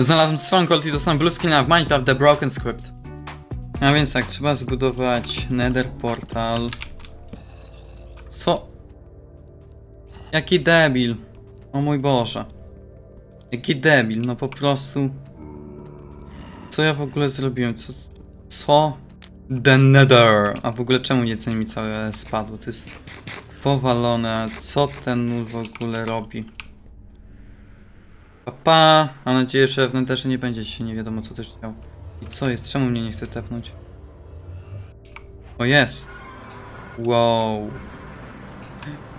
Znalazłem Stronghold i dostałem Blue Screen w Minecraft The Broken Script. A więc tak, trzeba zbudować Nether Portal. Co? Jaki debil. O mój Boże. Jaki debil, no po prostu. Co ja w ogóle zrobiłem? Co? Co? The Nether. A w ogóle czemu jedzenie mi całe spadło? To jest powalone. Co ten nul w ogóle robi? Papa. Mam nadzieję, że w Netherze nie będzie się nie wiadomo co też działo. I co jest? Czemu mnie nie chce tepnąć? O jest. Wow.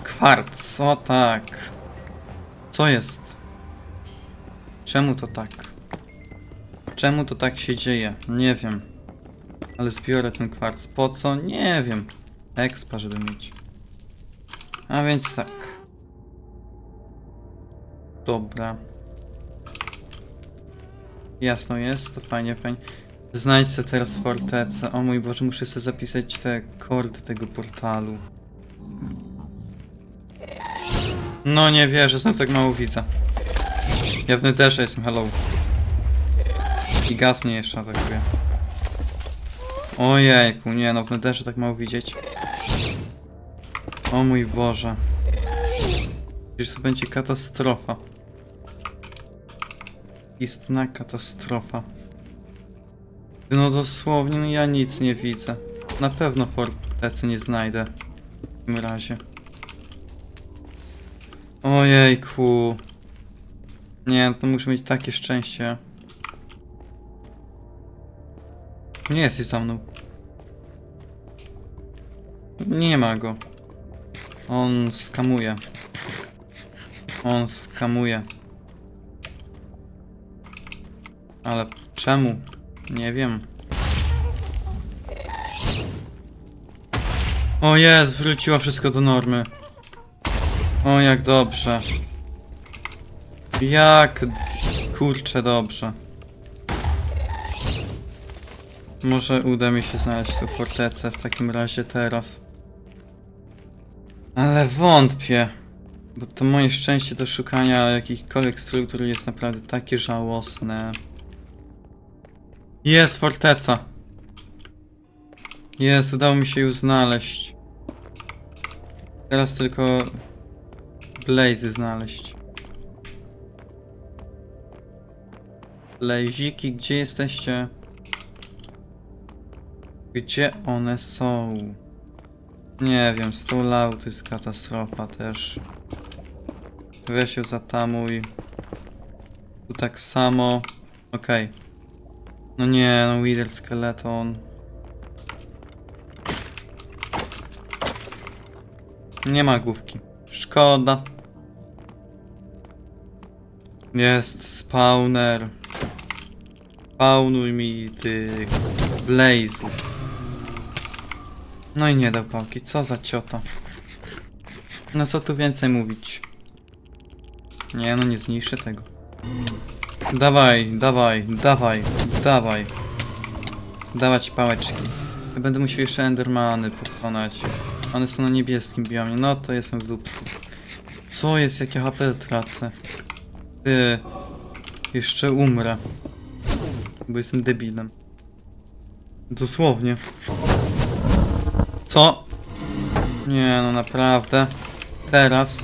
Kwarc, o tak. Co jest? Czemu to tak? Czemu to tak się dzieje? Nie wiem. Ale zbiorę ten kwarc. Po co? Nie wiem. Expa, żeby mieć. A więc tak. Dobra. Jasno jest, to fajnie, fajnie. Znajdź sobie teraz fortecę. O mój Boże, muszę sobie zapisać te kordy tego portalu. No nie wierzę, znów tak mało widzę. Ja w też jestem, hello. I gaz mnie jeszcze atakuje. Ojejku, nie no, w Netherze tak mało widzieć. O mój Boże. Przecież to będzie katastrofa. Istna katastrofa. No dosłownie, no ja nic nie widzę. Na pewno fortecy nie znajdę. W tym razie. Ojejku. Nie, no to muszę mieć takie szczęście. Nie jesteś za mną. Nie ma go. On skamuje. On skamuje. Ale czemu? Nie wiem. O jest, wróciło wszystko do normy. O, jak dobrze. Jak kurczę dobrze. Może uda mi się znaleźć tę fortecę w takim razie teraz. Ale wątpię. Bo to moje szczęście do szukania jakichkolwiek struktur jest naprawdę takie żałosne. Jest forteca. Jest, udało mi się ją znaleźć. Teraz tylko Blazy znaleźć. Blaziki, gdzie jesteście? Gdzie one są? Nie wiem, Stolał to jest katastrofa też. Weź ją zatamuj. Tu tak samo. Okej. No nie, no Wither Skeleton. Nie ma główki. Szkoda. Jest spawner. Spawnuj mi tych blazów. No i nie dał pałki, co za ciota. No co tu więcej mówić? Nie no, nie zniszczę tego. Dawaj, dawaj, dawaj, dawaj. Dawać pałeczki. Ja będę musiał jeszcze Endermany pokonać. One są na niebieskim biomie. No to jestem w dupsku. Co jest? Jakie HP tracę? Ty. Jeszcze umrę. Bo jestem debilem. Dosłownie. Co? Nie no naprawdę. Teraz.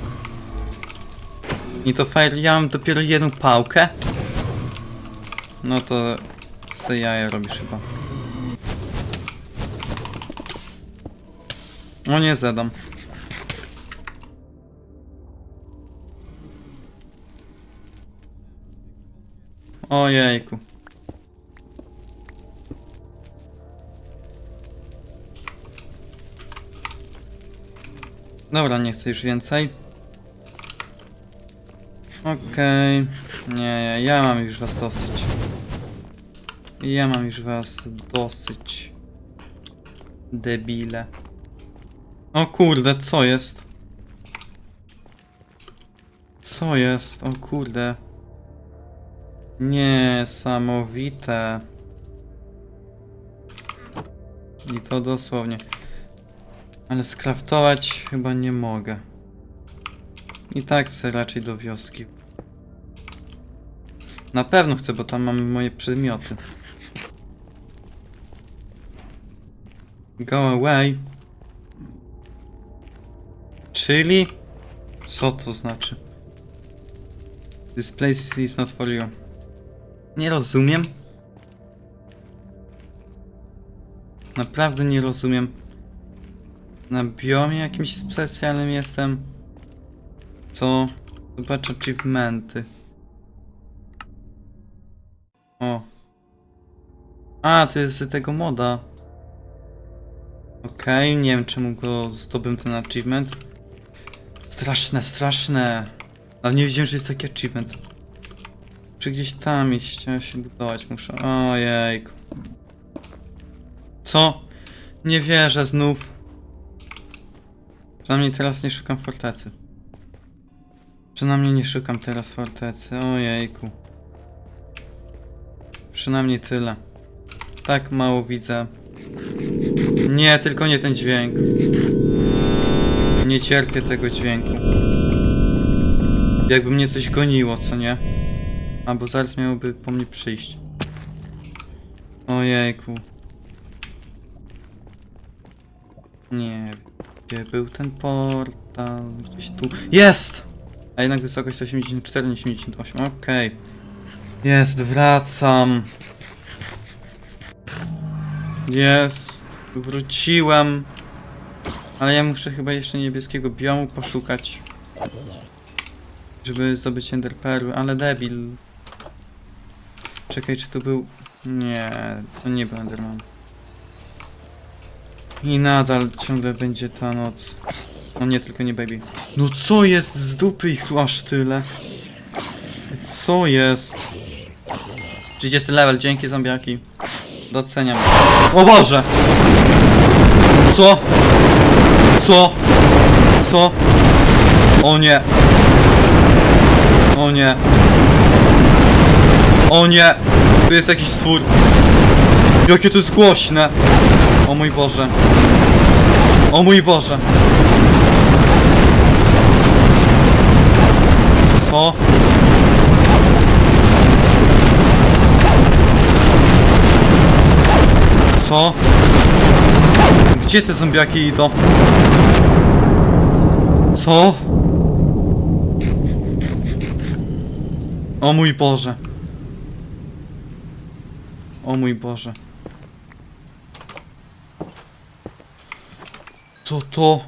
I to fire, ja mam dopiero jedną pałkę. No to co jaja robisz chyba. No nie zadam. Ojejku. Dobra, nie chcę już więcej. Okej. Nie, ja mam już was dosyć. Ja mam już was dosyć. Debile. O kurde, co jest? Co jest? O kurde. Niesamowite. I to dosłownie. Ale skraftować chyba nie mogę. I tak chcę raczej do wioski. Na pewno chcę, bo tam mam moje przedmioty. Go away. Czyli? Co to znaczy? This place is not for you. Nie rozumiem. Naprawdę nie rozumiem. Na biomie jakimś specjalnym jestem. Co? Zobacz achievementy. O. A, to jest z tego moda. Okej, nie wiem czemu go zdobyłem ten achievement. Straszne, straszne. Ale nie wiedziałem, że jest taki achievement. Czy gdzieś tam iść, ja się budować muszę. Ojejku. Co? Nie wierzę znów. Przynajmniej teraz nie szukam fortecy. Przynajmniej nie szukam teraz fortecy. Ojejku. Przynajmniej tyle. Tak mało widzę. Nie, tylko nie ten dźwięk. Nie cierpię tego dźwięku. Jakby mnie coś goniło, co nie? Albo zaraz miałoby po mnie przyjść. Ojejku. Nie gdzie był ten portal? Gdzieś tu. Jest! A jednak wysokość to 84, nie 88. Okej. Jest, wracam. Jest, wróciłem. Ale ja muszę chyba jeszcze niebieskiego biomu poszukać. Żeby zdobyć Ender Perły, ale debil. Czekaj, czy tu był... Nie, to nie był Enderman. I nadal ciągle będzie ta noc. No nie, tylko nie baby. No co jest z dupy ich tu aż tyle? Co jest? 30 level, dzięki zombiaki. Doceniam. O Boże! Co? Co? Co? O nie! O nie! O nie! Tu jest jakiś stwór. Jakie to jest głośne! O mój Boże! O mój Boże! Co? Co? Gdzie te zombiaki idą? Co? O mój Boże. O mój Boże. Co to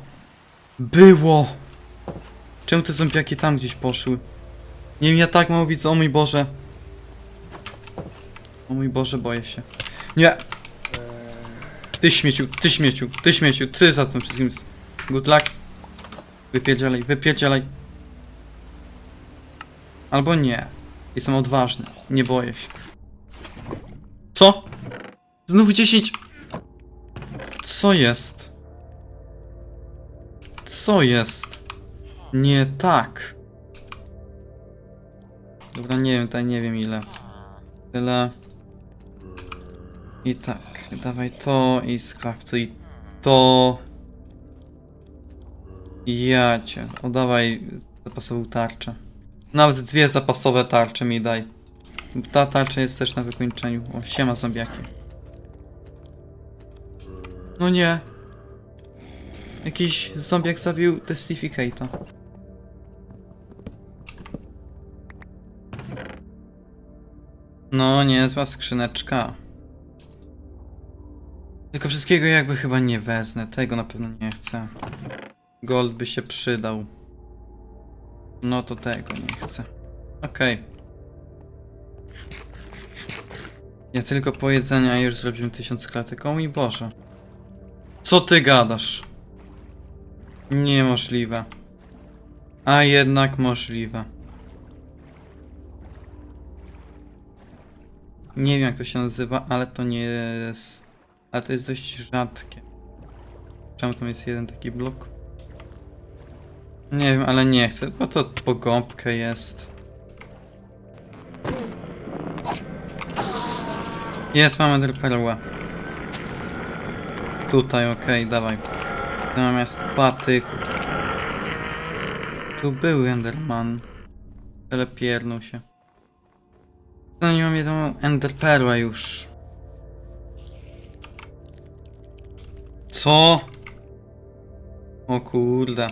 było? Czemu te zombiaki tam gdzieś poszły? Nie wiem, ja tak mam widzę, o mój Boże. O mój Boże, boję się. Nie! Ty śmieciu, ty śmieciu, ty śmieciu, ty za tym wszystkim. Good luck. Wypierdzielaj, wypierdzielaj. Albo nie. Jestem odważny, nie boję się. Co? Znów 10. Co jest? Co jest? Nie tak. Dobra, nie wiem, tutaj nie wiem ile. Tyle. I tak, dawaj to i skraftuj to. Ja cię. Oddawaj zapasową tarczę. Nawet dwie zapasowe tarcze mi daj. Ta tarcza jest też na wykończeniu. O, siema zombiaki. No nie. Jakiś zombiak zabił Testificate'a. No, niezła skrzyneczka. Tylko wszystkiego jakby chyba nie wezmę. Tego na pewno nie chcę. Gold by się przydał. No to tego nie chcę. Okej. Ja tylko po jedzeniu, a już zrobimy tysiąc klatek. O mój Boże. Co ty gadasz? Niemożliwe. A jednak możliwe. Nie wiem jak to się nazywa, ale to nie jest... Ale to jest dość rzadkie. Czemu tam jest jeden taki blok? Nie wiem, ale nie chcę, bo to pogąbkę jest. Jest, mamy perłę. Tutaj, okej, dawaj. Natomiast patyków. Tu był Enderman. Ale piernął się. No nie mam jedną enderperłę już. Co? O kurde.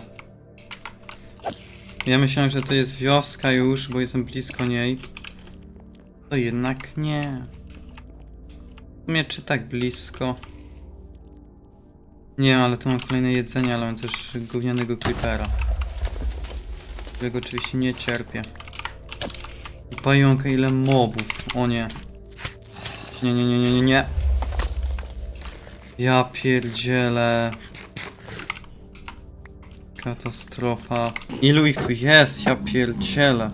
Ja myślałem, że to jest wioska już, bo jestem blisko niej. To jednak nie. Sumie czy tak blisko? Nie, ale tu mam kolejne jedzenie, ale mam też gównianego creepera. Którego oczywiście nie cierpię. Pająka, ile mobów. O nie. Nie, nie, nie, nie, nie, nie. Ja pierdzielę. Katastrofa. Ilu ich tu jest? Ja pierdzielę.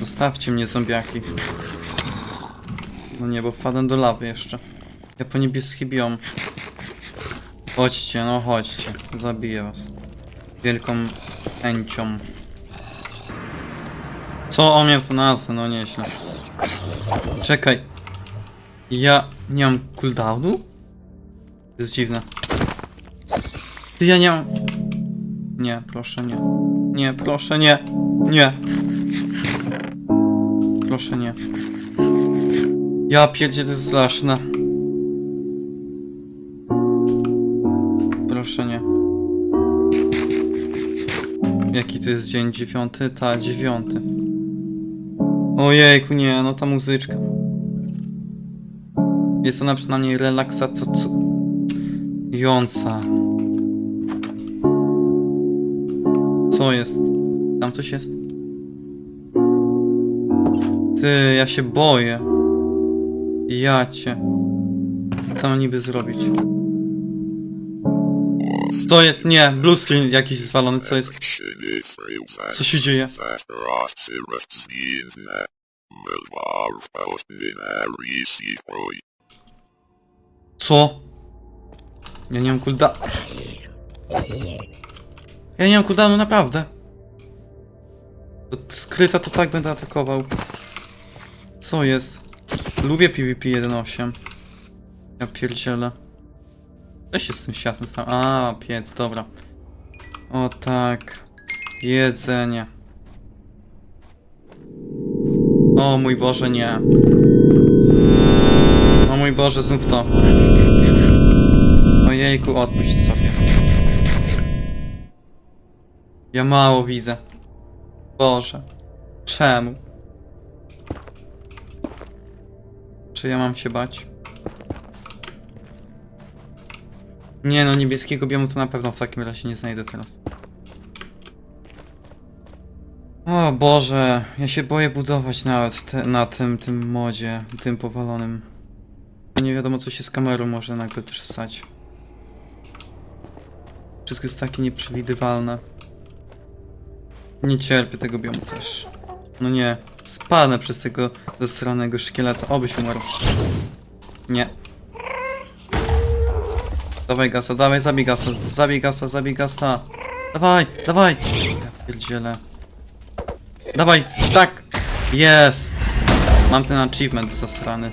Zostawcie mnie, zombiaki. No nie, bo wpadłem do lawy jeszcze. Ja po niebieski biom. Chodźcie, no chodźcie. Zabiję was. Wielką chęcią. Co o mnie tu nazwę? No nieźle. Czekaj. Ja nie mam cooldownu? To jest dziwne. Ty ja nie mam... Nie, proszę nie. Nie, proszę nie. Nie. Proszę nie. Ja pierdzie to jest straszne. Proszę nie. Jaki to jest dzień? Dziewiąty? Ta, dziewiąty. Ojejku, nie, no ta muzyczka. Jest ona przynajmniej relaksacyjąca. Co jest? Tam coś jest? Ty, ja się boję. Ja cię. Co mam niby zrobić? To jest, nie, blue screen jakiś zwalony, co jest? Co się dzieje? Co? Ja nie mam cooldown. Ja nie mam cooldownu, naprawdę. Skryta to tak będę atakował. Co jest? Lubię PvP 1.8. Ja pierdzielę. Co się z tym światłem stało? A, piec, dobra. O tak. Jedzenie. O mój Boże, nie. O mój Boże, znów to. Ojejku, odpuść sobie. Ja mało widzę. Boże. Czemu? Czy ja mam się bać? Nie no, niebieskiego biomu to na pewno w takim razie nie znajdę teraz. O Boże, ja się boję budować nawet te, na tym, tym modzie, tym powalonym. Nie wiadomo co się z kamerą może nagle też stać. Wszystko jest takie nieprzewidywalne. Nie cierpię tego biomu też. No nie, spadnę przez tego zasranego szkieleta, obyś umarł. Nie. Dawaj gasa, dawaj, zabij gasa, zabij gasa, zabij gasa. Dawaj, dawaj. Ja pierdzielę. Dawaj, tak. Jest. Mam ten achievement zasrany.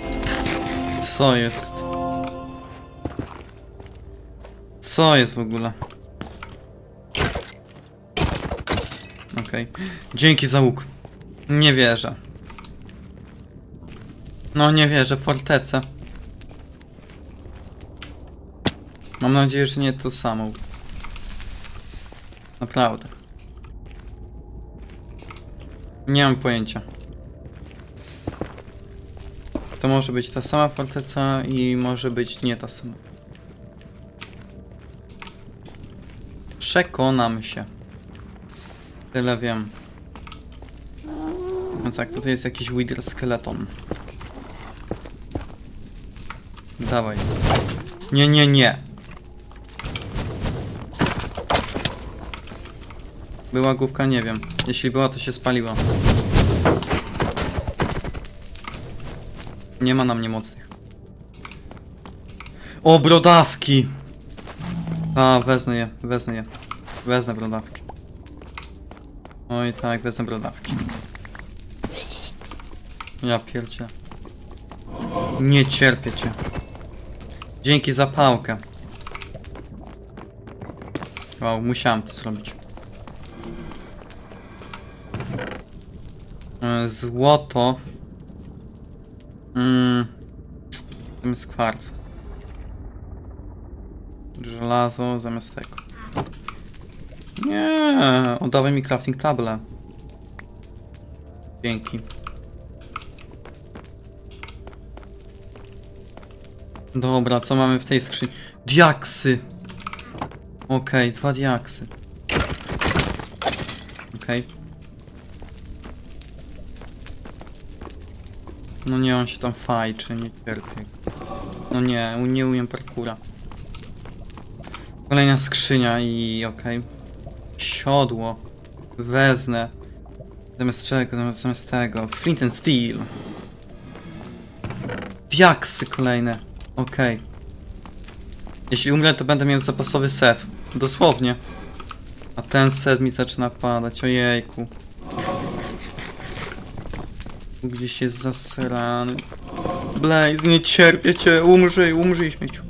Co jest? Co jest w ogóle? Okej. Dzięki za łuk. Nie wierzę. No nie wierzę, fortecę. Mam nadzieję, że nie to samo. Naprawdę. Nie mam pojęcia. To może być ta sama forteca i może być nie ta sama. Przekonam się. Tyle wiem. No tak, tutaj jest jakiś Wither Skeleton. Dawaj. Nie, nie, nie. Była główka? Nie wiem. Jeśli była, to się spaliła. Nie ma na mnie mocnych. O, brodawki! A, wezmę je, wezmę je. Wezmę brodawki. Oj tak, wezmę brodawki. Ja pierdzie. Nie cierpię cię. Dzięki za pałkę. Wow, musiałem to zrobić. E, Złoto. Mm. Zamiast kwarcu. Żelazo zamiast tego. Nie, oddawaj mi crafting table. Dzięki. Dobra, co mamy w tej skrzyni? Diaksy! Okej, dwa diaksy. Okej. No nie, on się tam fajczy, nie cierpię. No nie, nie umiem parkura. Kolejna skrzynia i okej. Siodło. Wezmę. Zamiast czego? Zamiast, tego. Flint and Steel. Diaksy kolejne. Okej. Jeśli umrę, to będę miał zapasowy set. Dosłownie. A ten set mi zaczyna padać. Ojejku. Gdzieś jest zasrany. Blaze, nie cierpię cię. Umrzyj, umrzyj śmieciu.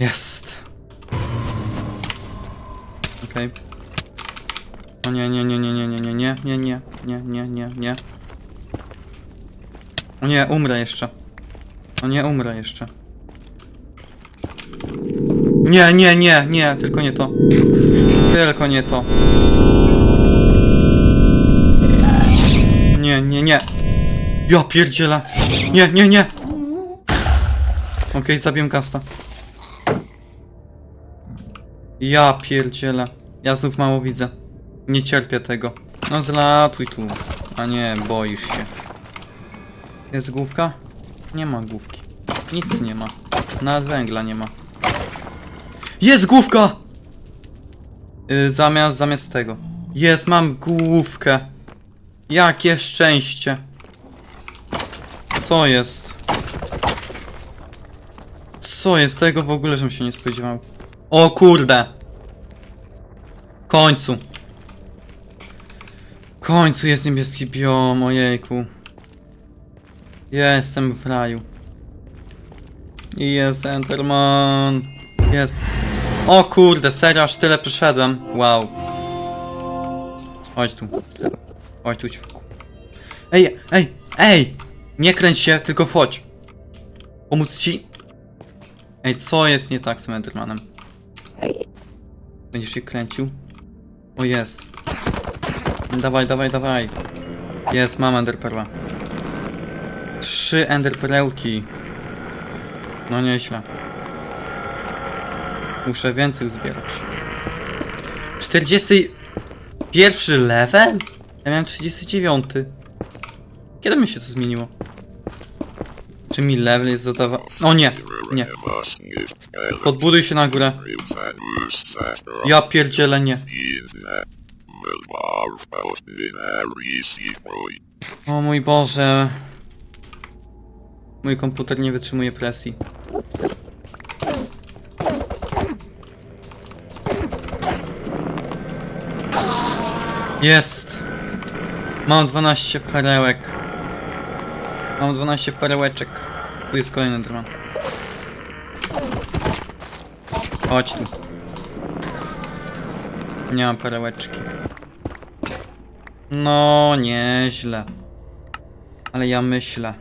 Jest. Okej. O nie, nie, nie, nie, nie, nie, nie, nie, nie, nie, nie, nie, nie, nie. O nie, umrę jeszcze. O nie, umrę jeszcze. Nie, nie, nie, nie, tylko nie to. Tylko nie to. Nie, nie, nie. Ja pierdzielę. Nie, nie, nie. Okej, zabiję kasta. Ja pierdzielę. Ja znów mało widzę. Nie cierpię tego. No zlatuj tu. A nie, boisz się. Jest główka? Nie ma główki. Nic nie ma. Nawet węgla nie ma. Jest główka! Yy, zamiast, zamiast tego. Jest, mam główkę. Jakie szczęście. Co jest? Co jest? Tego w ogóle, żebym się nie spodziewał. O kurde! W końcu. Końcu jest niebieski biom, ojejku. Jestem w raju. I jest Enderman. Jest. O kurde, serio, aż tyle przeszedłem. Wow. Chodź tu. Chodź tu, ćwuku. Ej, ej, ej! Nie kręć się, tylko wchodź. Pomóc ci? Ej, co jest nie tak z Endermanem? Będziesz się kręcił? O, jest. Dawaj, dawaj, dawaj. Jest, mam enderperła. Trzy enderperełki. No nieźle. Muszę więcej zbierać. 41 level? Ja miałem 39. Kiedy mi się to zmieniło? Czy mi level jest zadawa... O nie, nie. Podbuduj się na górę. Ja pierdzielę nie. O mój Boże. Mój komputer nie wytrzymuje presji. Jest. Mam 12 perełek. Mam 12 perełeczek. Tu jest kolejny drama. Chodź tu. Nie mam perełeczki. No, nieźle. Ale ja myślę.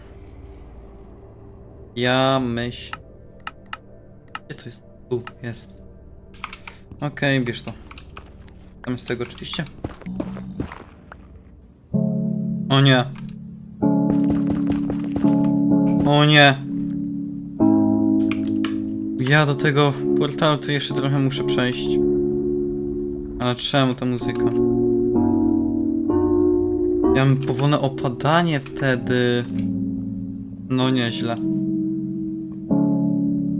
Ja myśl. Gdzie to jest? Tu, jest. Okej, bierz to. Tam z tego oczywiście. O nie. O nie. Ja do tego portalu tu jeszcze trochę muszę przejść. Ale czemu ta muzyka? Mam powolne opadanie wtedy. No nieźle.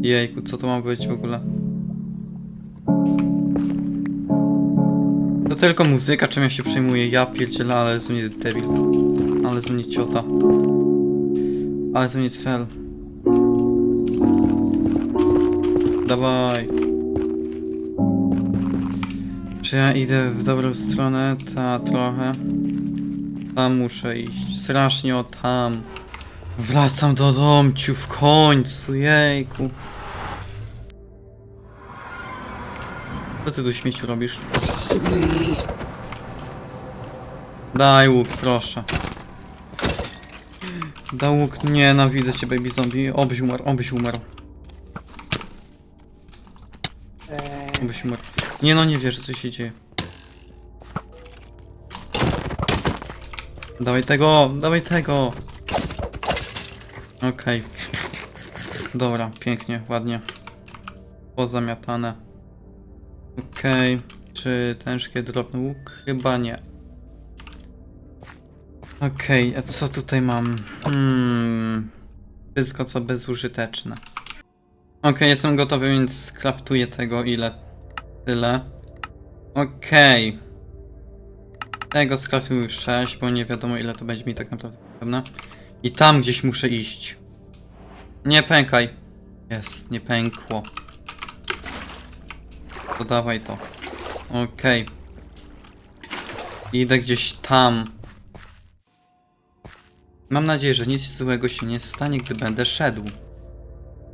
Jejku, co to ma być w ogóle? To tylko muzyka, czym ja się przejmuję. Ja pierdzielę, ale z mnie debil. Ale z mnie ciota. Ale z mnie cfel. Dawaj. Czy ja idę w dobrą stronę? Ta trochę. Tam muszę iść. Strasznie o tam. Wracam do domciu w końcu, jejku. Co ty tu śmieciu robisz? Daj łuk, proszę. Dał łuk, nienawidzę cię baby zombie. Obyś umarł, obyś umarł, obyś umarł. Nie no, nie wierzę co się dzieje. Dawaj tego, dawaj tego. Okej. Dobra, pięknie, ładnie. Pozamiatane. Okej. Czy tężkie drobny łuk? Chyba nie. Okej, a co tutaj mam? Hmm. Wszystko co bezużyteczne. Okej, jestem gotowy, więc skraftuję tego ile. Tyle. Okej. Tego skraftuję już 6, bo nie wiadomo ile to będzie mi tak naprawdę potrzebne. I tam gdzieś muszę iść. Nie pękaj. Jest, nie pękło. To dawaj to. Okej. Idę gdzieś tam. Mam nadzieję, że nic złego się nie stanie, gdy będę szedł.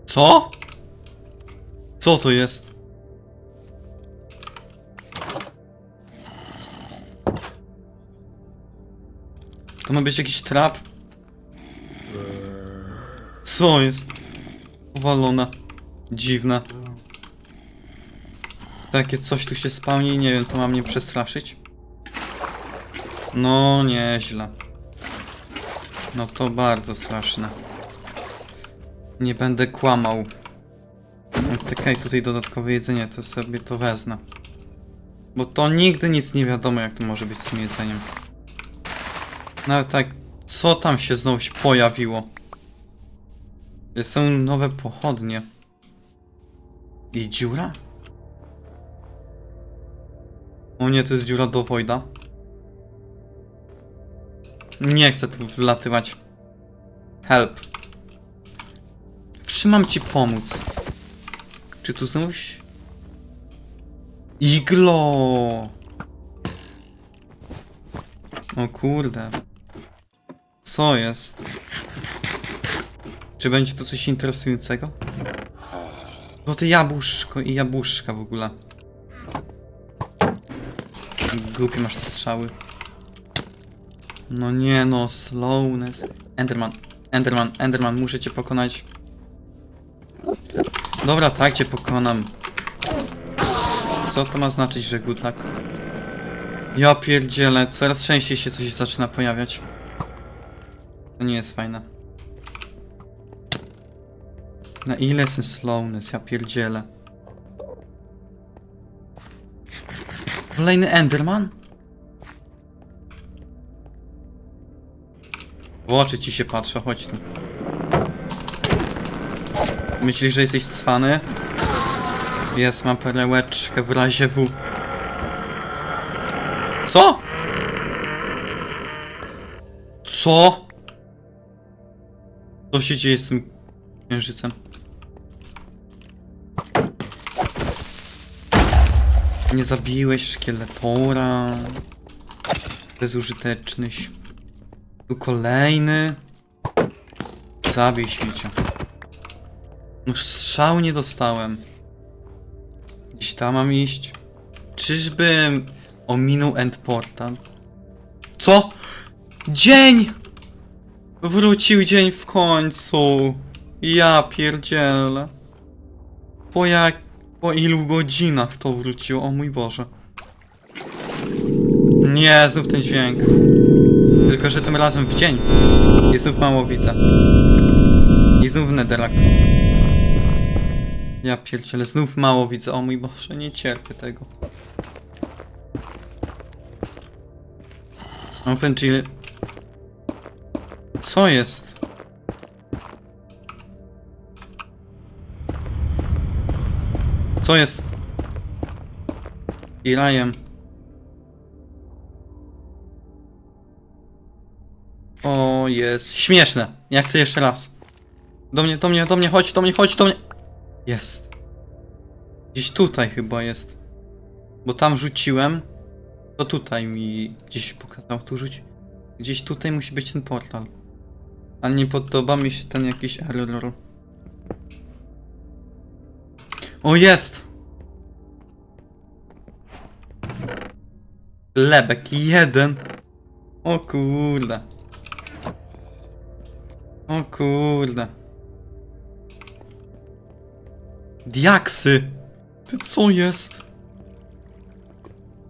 Co? Co to jest? To ma być jakiś trap? Co jest? Uwalona. Dziwne. Takie coś tu się spełni, nie wiem, to ma mnie przestraszyć? No, nieźle. No to bardzo straszne. Nie będę kłamał. Czekaj, tutaj dodatkowe jedzenie, to sobie to wezmę. Bo to nigdy nic nie wiadomo, jak to może być z tym jedzeniem. Nawet tak, co tam się znowu się pojawiło? Są nowe pochodnie. I dziura? O nie, to jest dziura do Wojda. Nie chcę tu wlatywać. Help. Czy mam ci pomóc? Czy tu znów... Iglo! O kurde. Co jest? Czy będzie tu coś interesującego? Złote jabłuszko i jabłuszka w ogóle. Głupie masz te strzały. No nie no, slowness. Enderman, Enderman, Enderman, muszę cię pokonać. Dobra, tak cię pokonam. Co to ma znaczyć, że good luck? Ja pierdzielę, coraz częściej się coś zaczyna pojawiać. To nie jest fajne. Na ile jest slowness, ja pierdzielę. Kolejny Enderman? W oczy ci się patrzę, chodź tu. Myślisz, że jesteś cwany? Jest, mam perełeczkę w razie W. Co? Co? Co się dzieje z tym księżycem? Nie zabiłeś szkieletora. Bezużytecznyś. Tu kolejny. Zabij śmiecia. No strzał nie dostałem. Gdzieś tam mam iść. Czyżbym ominął end portal? Co? Dzień! Wrócił dzień w końcu. Ja pierdzielę. Po jak... Po ilu godzinach to wróciło? O mój Boże. Nie, znów ten dźwięk. Tylko, że tym razem w dzień. I znów mało widzę. I znów nederak. Ja pierdzielę, znów mało widzę. O mój Boże, nie cierpię tego. Open chill. Co jest? Co jest? Irajem. O, jest. Śmieszne. Ja chcę jeszcze raz. Do mnie, do mnie, do mnie, chodź, do mnie, chodź, do mnie. Jest. Gdzieś tutaj chyba jest. Bo tam rzuciłem. To tutaj mi gdzieś pokazał tu rzuć. Gdzieś tutaj musi być ten portal. Ale nie podoba mi się ten jakiś error. O, jest! Lebek jeden. O kurde. O kurde. Diaksy! Ty co jest?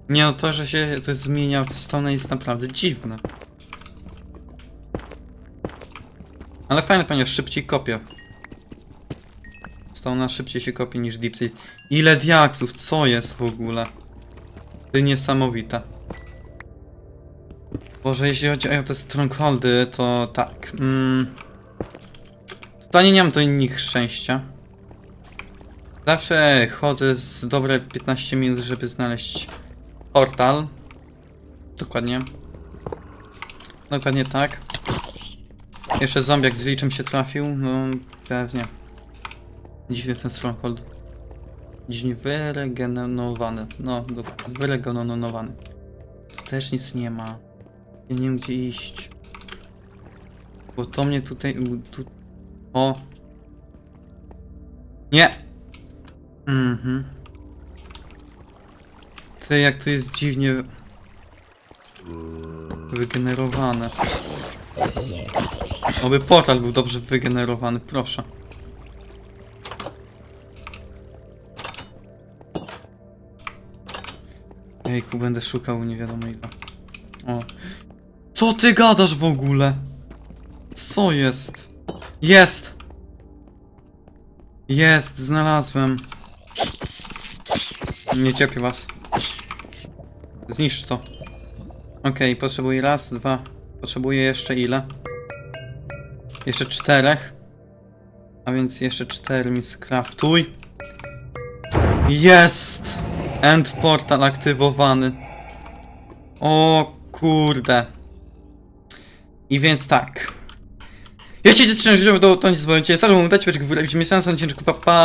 Nie no, to, że się to zmienia w stronę jest naprawdę dziwne. Ale fajne, ponieważ szybciej kopię. Stona szybciej się kopie niż Sea. Ile diaksów? Co jest w ogóle? To niesamowite. Boże, jeśli chodzi o te strongholdy, to tak. Mm, totalnie nie mam do nich szczęścia. Zawsze chodzę z dobre 15 minut, żeby znaleźć portal. Dokładnie. Dokładnie tak. Jeszcze zombiak z liczem się trafił, no pewnie. Dziwny ten stronghold. Dziwnie wyregenerowany. No, wyregenerowany. Też nic nie ma. Ja nie wiem gdzie iść. Bo to mnie tutaj... Tu... O! Nie! Mhm. Ty, jak to jest dziwnie... Wygenerowane. Oby portal był dobrze wygenerowany, proszę. Jejku, będę szukał nie wiadomo ile. O. Co ty gadasz w ogóle? Co jest? Jest! Jest, znalazłem. Nie cierpię was. Zniszcz to. Okej, potrzebuję raz, dwa. Potrzebuję jeszcze ile? Jeszcze czterech. A więc jeszcze cztery mi skraftuj. Jest! End portal aktywowany. O kurde. I więc tak. Jeśli cię trzymać, żeby to nie zwolnicie, salą, dać wieczkę w górę, widzimy szansę, ciężko, pa, pa.